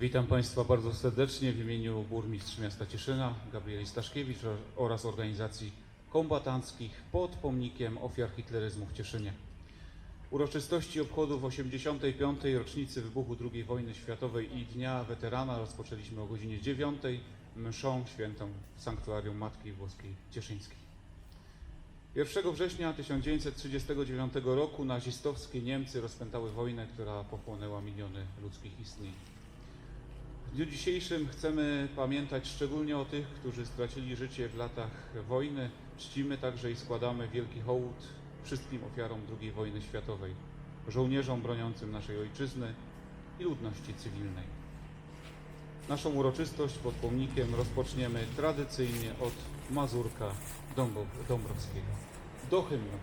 Witam Państwa bardzo serdecznie w imieniu burmistrz miasta Cieszyna, Gabrieli Staszkiewicz oraz organizacji kombatanckich pod pomnikiem ofiar hitleryzmu w Cieszynie. Uroczystości obchodów 85. rocznicy wybuchu II wojny światowej i Dnia Weterana rozpoczęliśmy o godzinie 9 mszą świętą w Sanktuarium Matki Włoskiej Cieszyńskiej. 1 września 1939 roku nazistowskie Niemcy rozpętały wojnę, która pochłonęła miliony ludzkich istnień. W dniu dzisiejszym chcemy pamiętać szczególnie o tych, którzy stracili życie w latach wojny. Czcimy także i składamy wielki hołd wszystkim ofiarom II wojny światowej, żołnierzom broniącym naszej ojczyzny i ludności cywilnej. Naszą uroczystość pod pomnikiem rozpoczniemy tradycyjnie od Mazurka Dąbro- Dąbrowskiego. Do hymnu.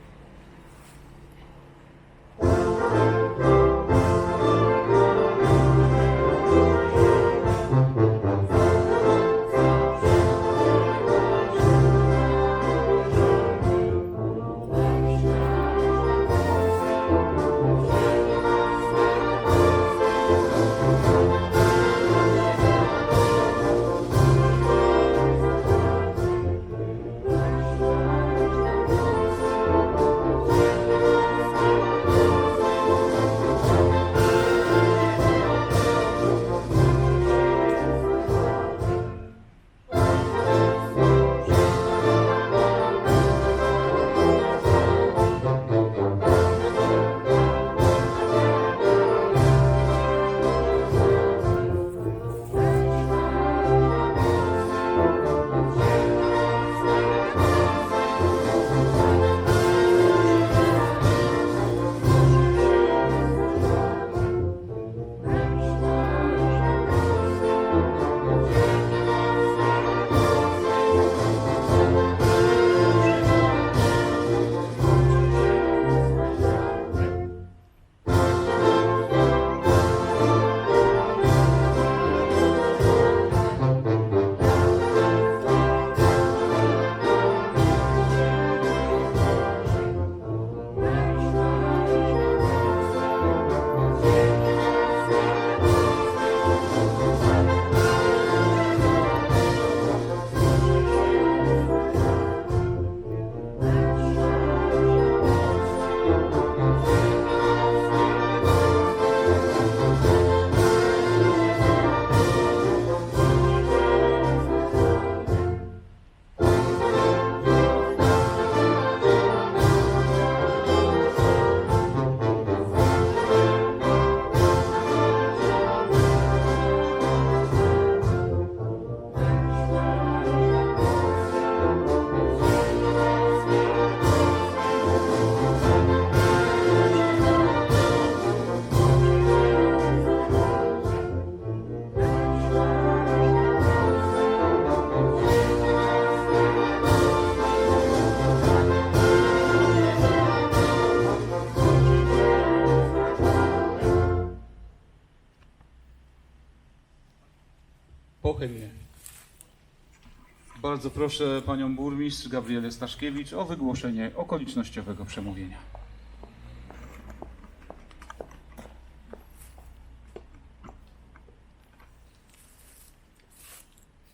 Bardzo proszę panią burmistrz Gabrielę Staszkiewicz o wygłoszenie okolicznościowego przemówienia.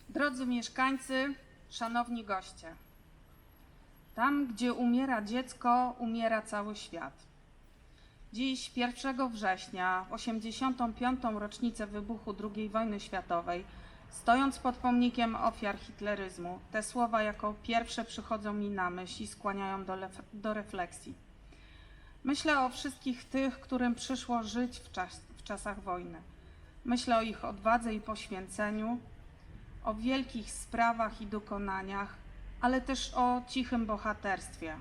Drodzy mieszkańcy, szanowni goście. Tam, gdzie umiera dziecko, umiera cały świat. Dziś, 1 września, w 85. rocznicę wybuchu II wojny światowej, stojąc pod pomnikiem ofiar hitleryzmu, te słowa jako pierwsze przychodzą mi na myśl i skłaniają do, do refleksji. Myślę o wszystkich tych, którym przyszło żyć w, czas, w czasach wojny. Myślę o ich odwadze i poświęceniu, o wielkich sprawach i dokonaniach, ale też o cichym bohaterstwie.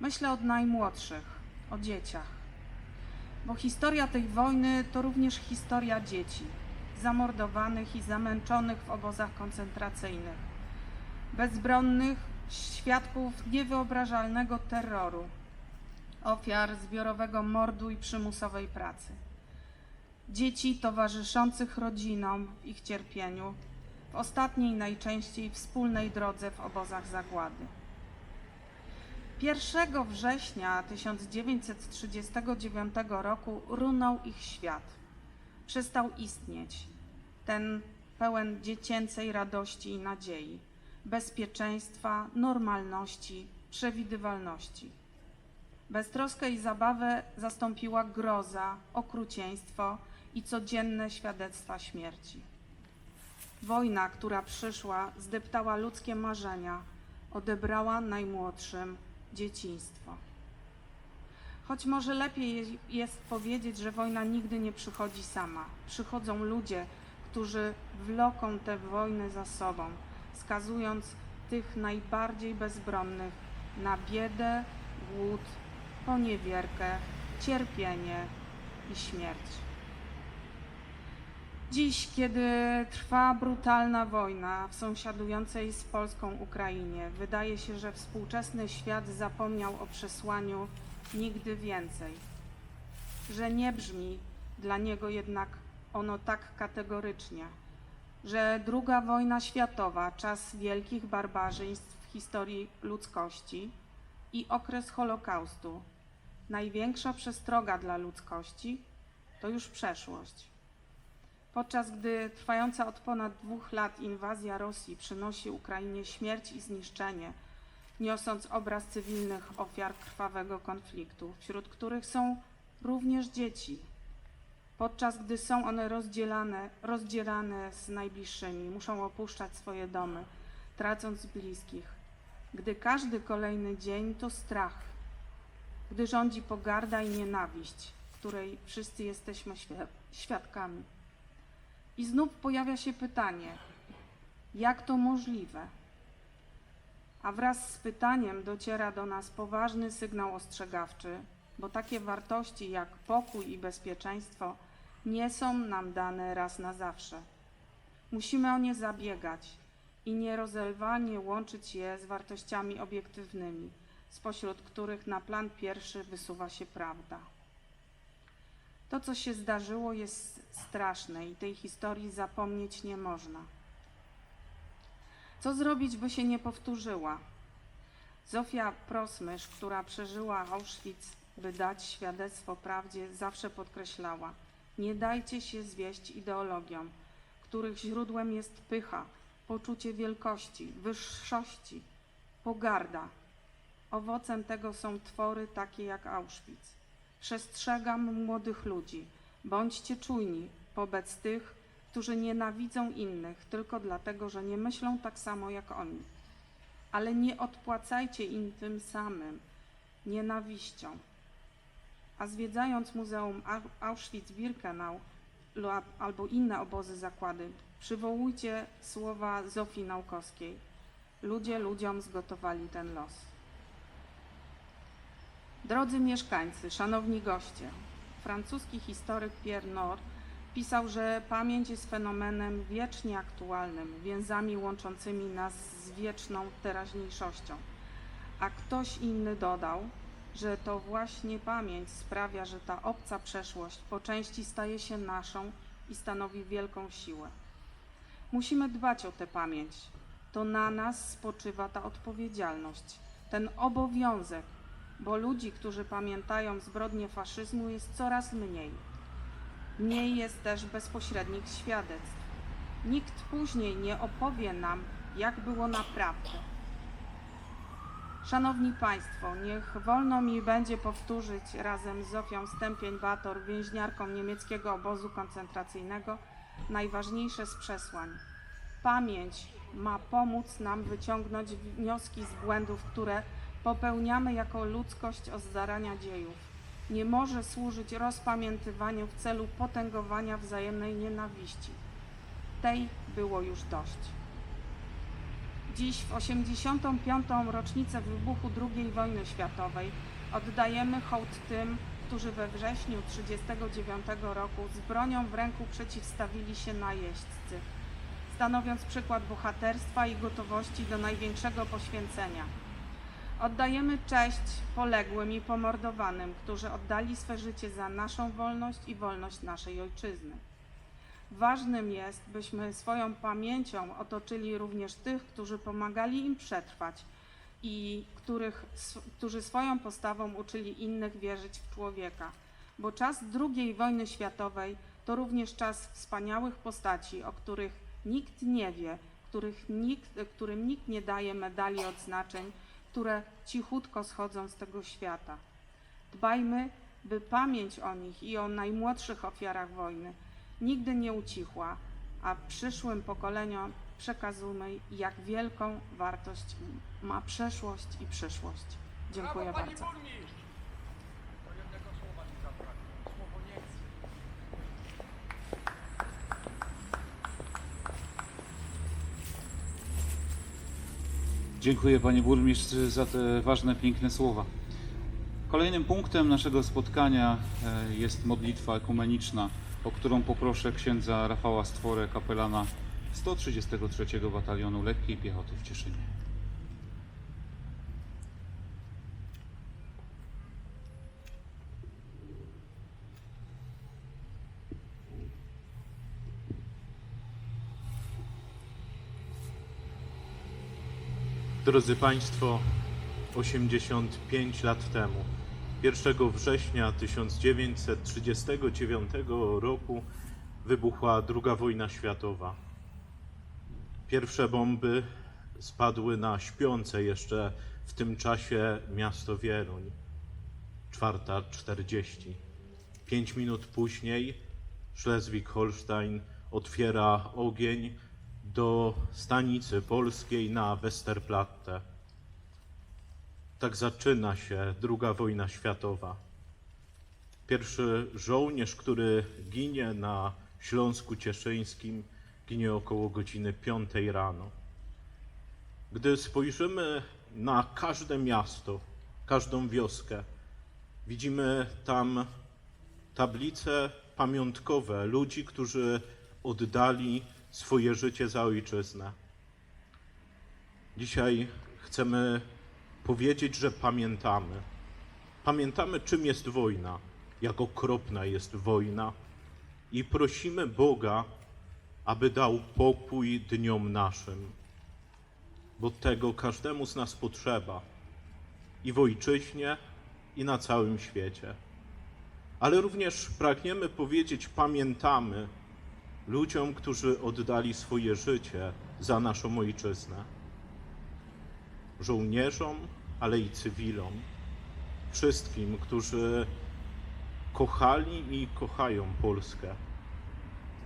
Myślę o najmłodszych, o dzieciach. Bo historia tej wojny to również historia dzieci, zamordowanych i zamęczonych w obozach koncentracyjnych, bezbronnych świadków niewyobrażalnego terroru, ofiar zbiorowego mordu i przymusowej pracy. Dzieci towarzyszących rodzinom w ich cierpieniu, w ostatniej najczęściej wspólnej drodze w obozach zagłady. 1 września 1939 roku runął ich świat. Przestał istnieć. Ten pełen dziecięcej radości i nadziei, bezpieczeństwa, normalności, przewidywalności. Beztroskę i zabawę zastąpiła groza, okrucieństwo i codzienne świadectwa śmierci. Wojna, która przyszła, zdeptała ludzkie marzenia, odebrała najmłodszym dzieciństwo. Choć może lepiej je- jest powiedzieć, że wojna nigdy nie przychodzi sama. Przychodzą ludzie, którzy wloką tę wojnę za sobą, skazując tych najbardziej bezbronnych na biedę, głód, poniewierkę, cierpienie i śmierć. Dziś, kiedy trwa brutalna wojna w sąsiadującej z Polską Ukrainie, wydaje się, że współczesny świat zapomniał o przesłaniu nigdy więcej, że nie brzmi dla niego jednak ono tak kategorycznie, że druga wojna światowa, czas wielkich barbarzyństw w historii ludzkości i okres Holokaustu, największa przestroga dla ludzkości, to już przeszłość. Podczas gdy trwająca od ponad dwóch lat inwazja Rosji przynosi Ukrainie śmierć i zniszczenie, niosąc obraz cywilnych ofiar krwawego konfliktu, wśród których są również dzieci. Podczas gdy są one rozdzielane, rozdzierane z najbliższymi, muszą opuszczać swoje domy, tracąc bliskich. Gdy każdy kolejny dzień to strach, gdy rządzi pogarda i nienawiść, której wszyscy jesteśmy świ- świadkami. I znów pojawia się pytanie, jak to możliwe? A wraz z pytaniem dociera do nas poważny sygnał ostrzegawczy, bo takie wartości jak pokój i bezpieczeństwo nie są nam dane raz na zawsze. Musimy o nie zabiegać i nierozerwalnie łączyć je z wartościami obiektywnymi, spośród których na plan pierwszy wysuwa się prawda. To, co się zdarzyło, jest straszne i tej historii zapomnieć nie można. Co zrobić, by się nie powtórzyła? Zofia Prosmysz, która przeżyła Auschwitz, by dać świadectwo prawdzie, zawsze podkreślała: Nie dajcie się zwieść ideologiom, których źródłem jest pycha, poczucie wielkości, wyższości, pogarda. Owocem tego są twory takie jak Auschwitz. Przestrzegam młodych ludzi. Bądźcie czujni wobec tych, którzy nienawidzą innych tylko dlatego, że nie myślą tak samo jak oni. Ale nie odpłacajcie im tym samym nienawiścią. A zwiedzając Muzeum Au- Auschwitz-Birkenau albo inne obozy zakłady, przywołujcie słowa Zofii Naukowskiej. Ludzie ludziom zgotowali ten los. Drodzy mieszkańcy, szanowni goście, francuski historyk Pierre Nord pisał, że pamięć jest fenomenem wiecznie aktualnym, więzami łączącymi nas z wieczną teraźniejszością. A ktoś inny dodał, że to właśnie pamięć sprawia, że ta obca przeszłość po części staje się naszą i stanowi wielką siłę. Musimy dbać o tę pamięć. To na nas spoczywa ta odpowiedzialność, ten obowiązek, bo ludzi, którzy pamiętają zbrodnie faszyzmu, jest coraz mniej. Mniej jest też bezpośrednich świadectw. Nikt później nie opowie nam, jak było naprawdę. Szanowni Państwo, niech wolno mi będzie powtórzyć razem z Zofią Stępień-Bator, więźniarką niemieckiego obozu koncentracyjnego, najważniejsze z przesłań. Pamięć ma pomóc nam wyciągnąć wnioski z błędów, które popełniamy jako ludzkość od zarania dziejów. Nie może służyć rozpamiętywaniu w celu potęgowania wzajemnej nienawiści. Tej było już dość. Dziś, w 85. rocznicę wybuchu II wojny światowej, oddajemy hołd tym, którzy we wrześniu 1939 roku z bronią w ręku przeciwstawili się najeźdźcy, stanowiąc przykład bohaterstwa i gotowości do największego poświęcenia. Oddajemy cześć poległym i pomordowanym, którzy oddali swe życie za naszą wolność i wolność naszej ojczyzny. Ważnym jest, byśmy swoją pamięcią otoczyli również tych, którzy pomagali im przetrwać i których, którzy swoją postawą uczyli innych wierzyć w człowieka. Bo czas II wojny światowej To również czas wspaniałych postaci, o których nikt nie wie, których nikt, którym nikt nie daje medali odznaczeń, które cichutko schodzą z tego świata. Dbajmy, by pamięć o nich i o najmłodszych ofiarach wojny nigdy nie ucichła, a przyszłym pokoleniom przekazujmy, jak wielką wartość ma przeszłość i przyszłość. Dziękuję Brawo, bardzo. Dziękuję panie burmistrz za te ważne, piękne słowa. Kolejnym punktem naszego spotkania e, jest modlitwa ekumeniczna, o którą poproszę księdza Rafała Stworę, kapelana 133 Batalionu Lekkiej Piechoty w Cieszynie. Drodzy Państwo, 85 lat temu, 1 września 1939 roku, wybuchła II wojna światowa. Pierwsze bomby spadły na śpiące jeszcze w tym czasie miasto Wieluń. 4.40. Pięć minut później Schleswig-Holstein otwiera ogień do stanicy polskiej na Westerplatte. Tak zaczyna się II wojna światowa. Pierwszy żołnierz, który ginie na Śląsku Cieszyńskim, ginie około godziny 5 rano. Gdy spojrzymy na każde miasto, każdą wioskę, widzimy tam tablice pamiątkowe ludzi, którzy oddali swoje życie za ojczyznę. Dzisiaj chcemy powiedzieć, że pamiętamy. Pamiętamy, czym jest wojna, jak okropna jest wojna i prosimy Boga, aby dał pokój dniom naszym, bo tego każdemu z nas potrzeba i w ojczyźnie, i na całym świecie. Ale również pragniemy powiedzieć, pamiętamy ludziom, którzy oddali swoje życie za naszą ojczyznę. Żołnierzom, ale i cywilom, wszystkim, którzy kochali i kochają Polskę.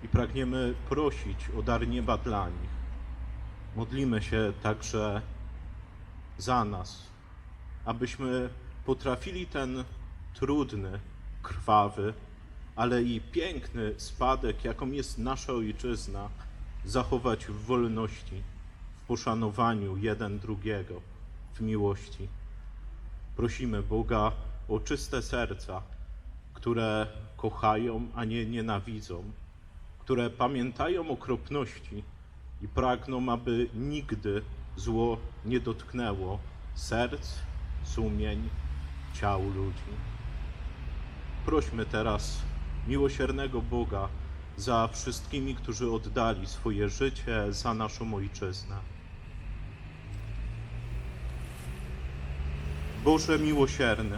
I pragniemy prosić o dar nieba dla nich. Modlimy się także za nas, abyśmy potrafili ten trudny, krwawy, ale i piękny spadek, jaką jest nasza ojczyzna, zachować w wolności, poszanowaniu jeden drugiego, w miłości. Prosimy Boga o czyste serca, które kochają, a nie nienawidzą, które pamiętają okropności i pragną, aby nigdy zło nie dotknęło serc, sumień, ciał ludzi. Prośmy teraz miłosiernego Boga za wszystkimi, którzy oddali swoje życie za naszą ojczyznę. Boże miłosierny,